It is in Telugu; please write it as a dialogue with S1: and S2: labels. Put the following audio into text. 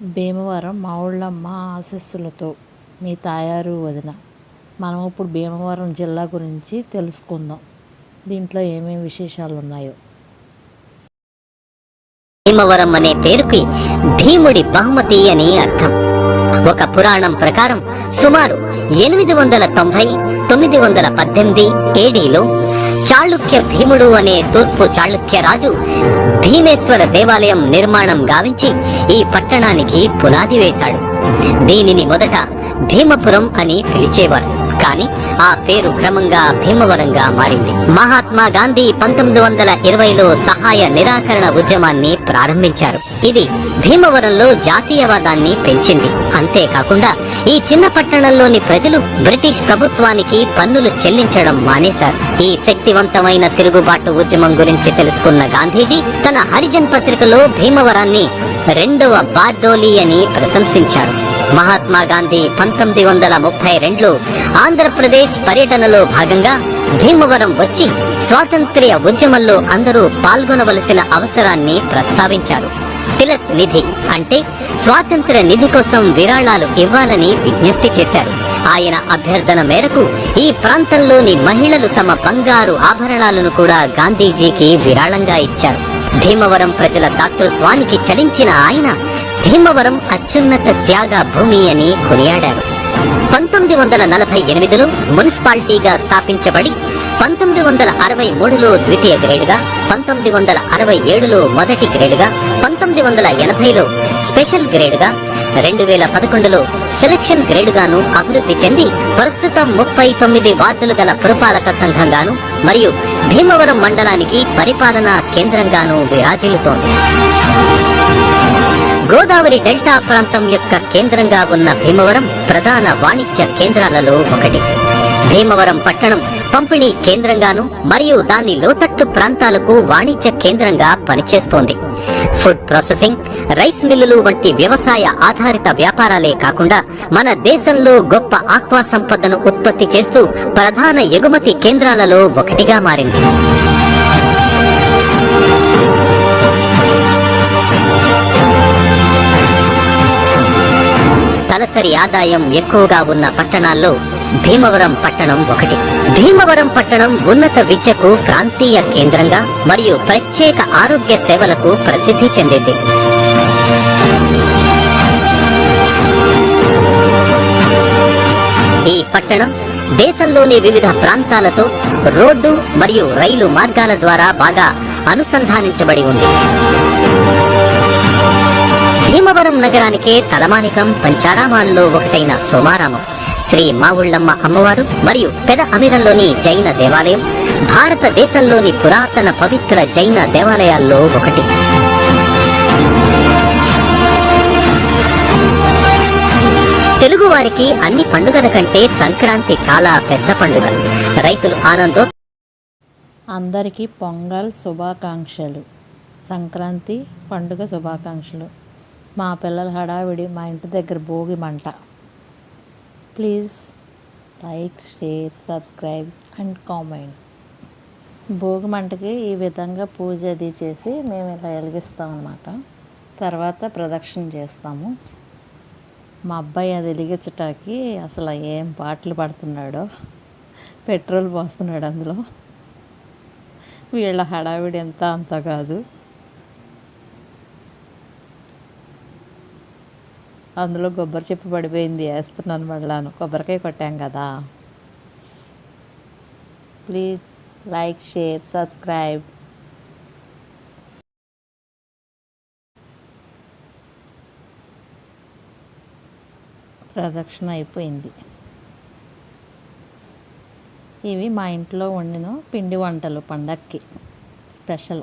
S1: భీమవరం మా ఊళ్ళమ్మ ఆశీస్సులతో మీ తాయారు వదిన. మనం ఇప్పుడు భీమవరం జిల్లా గురించి తెలుసుకుందాం. దీంట్లో ఏమేమి విశేషాలు ఉన్నాయో
S2: భీమవరం అనే పేరుకి భీముడి బహుమతి అని అర్థం. ఒక పురాణం ప్రకారం సుమారు ఎనిమిది వందల తొంభై తొమ్మిది వందల పద్దెనిమిది ఏడీలో చాళుక్య భీముడు అనే తూర్పు చాళుక్య రాజు భీమేశ్వర దేవాలయం నిర్మాణం గావించి ఈ పట్టణానికి పునాది వేశాడు. దీనిని మొదట భీమపురం అని పిలిచేవారు. కానీ ఆ పేరు క్రమంగా భీమవరంగా మారింది. మహాత్మా గాంధీ పంతొమ్మిది వందల ఇరవైలో సహాయ నిరాకరణ ఉద్యమాన్ని ప్రారంభించారు. ఇది భీమవరంలో జాతీయవాదాన్ని పెంచింది. అంతేకాకుండా ఈ చిన్న పట్టణంలోని ప్రజలు బ్రిటిష్ ప్రభుత్వానికి పన్నులు చెల్లించడం మానేశారు. ఈ శక్తివంతమైన తిరుగుబాటు ఉద్యమం గురించి తెలుసుకున్న గాంధీజీ తన హరిజన్ పత్రికలో భీమవరాన్ని రెండవ బార్డోలి అని ప్రశంసించారు. మహాత్మా గాంధీ పంతొమ్మిది వందల ముప్పై రెండులో ఆంధ్రప్రదేశ్ పర్యటనలో భాగంగా భీమవరం వచ్చి స్వాతంత్ర్య ఉద్యమంలో అందరూ పాల్గొనవలసిన అవసరాన్ని ప్రస్తావించారు. తిలక్ నిధి అంటే స్వాతంత్ర నిధి కోసం విరాళాలు ఇవ్వాలని విజ్ఞప్తి చేశారు. ఆయన అభ్యర్థన మేరకు ఈ ప్రాంతంలోని మహిళలు తమ బంగారు ఆభరణాలను కూడా గాంధీజీకి విరాళంగా ఇచ్చారు. భీమవరం ప్రజల దాతృత్వానికి చలించిన ఆయన భీమవరం అత్యున్నత త్యాగ భూమి అని కొనియాడారు. పంతొమ్మిది వందల నలభై ఎనిమిదిలో మున్సిపాలిటీగా స్థాపించబడి పంతొమ్మిది వందల అరవై మూడులో ద్వితీయ గ్రేడ్గా పంతొమ్మిది వందల అరవై ఏడులో మొదటి గ్రేడ్గా పంతొమ్మిది వందల ఎనభైలో స్పెషల్ గ్రేడ్గా రెండు వేల పదకొండులో సెలక్షన్ గ్రేడ్గాను అభివృద్ధి చెంది ప్రస్తుతం ముప్పై తొమ్మిది వార్డులు గల పురపాలక సంఘంగాను మరియు భీమవరం మండలానికి పరిపాలనా కేంద్రంగాను విరాజిల్లుతోంది. గోదావరి డెల్టా ప్రాంతం యొక్క కేంద్రంగా ఉన్న భీమవరం ప్రధాన వాణిజ్య కేంద్రాలలో ఒకటి. భీమవరం పట్టణం పంపిణీ కేంద్రంగాను మరియు దాని లోతట్టు ప్రాంతాలకు వాణిజ్య కేంద్రంగా పనిచేస్తోంది. ఫుడ్ ప్రాసెసింగ్ రైస్ మిల్లులు వంటి వ్యవసాయ ఆధారిత వ్యాపారాలే కాకుండా మన దేశంలో గొప్ప ఆక్వా సంపదను ఉత్పత్తి చేస్తూ ప్రధాన ఎగుమతి కేంద్రాలలో ఒకటిగా మారింది. తలసరి ఆదాయం ఎక్కువగా ఉన్న పట్టణాల్లో భీమవరం పట్టణం ఒకటి. భీమవరం పట్టణం ఉన్నత విద్యకు ప్రాంతీయ కేంద్రంగా మరియు ప్రత్యేక ఆరోగ్య సేవలకు ప్రసిద్ధి చెందింది. ఈ పట్టణం దేశంలోని వివిధ ప్రాంతాలతో రోడ్డు మరియు రైలు మార్గాల ద్వారా బాగా అనుసంధానించబడి ఉంది. భీమవరం నగరానికే తలమానికం పంచారామాల్లో ఒకటైన సోమారామం. శ్రీ మావుళ్ళమ్మ అమ్మవారు మరియు పెద అమిరంలోని జైన దేవాలయం భారతదేశంలోని పురాతన పవిత్ర జైన దేవాలయాల్లో ఒకటి. తెలుగు వారికి అన్ని పండుగల కంటే సంక్రాంతి చాలా పెద్ద పండుగ. రైతులు ఆనందో
S1: అందరికీ పొంగల్ శుభాకాంక్షలు. సంక్రాంతి పండుగ శుభాకాంక్షలు. మా పిల్లల హడావిడి మా ఇంటి దగ్గర భోగి మంట. Please like share subscribe and comment Bhogi మంటకి ఈ విధంగా పూజ అది చేసి మేము ఇలా వెలిగిస్తాం అన్నమాట. తర్వాత ప్రదక్షిణ చేస్తాము. మా అబ్బాయి అది వెలిగించటానికి అసలు ఏం పాటలు పడుతున్నాడో పెట్రోల్ పోస్తున్నాడు అందులో. వీళ్ళ హడావిడి ఎంత అంత కాదు. అందులో కొబ్బరి చెప్పు పడిపోయింది వేస్తున్నాను మళ్ళాను. కొబ్బరికాయ కొట్టాం కదా. ప్లీజ్ లైక్ షేర్ సబ్స్క్రైబ్ ప్రదక్షిణ అయిపోయింది. ఇవి మా ఇంట్లో వండిన పిండి వంటలు పండక్కి. స్పెషల్.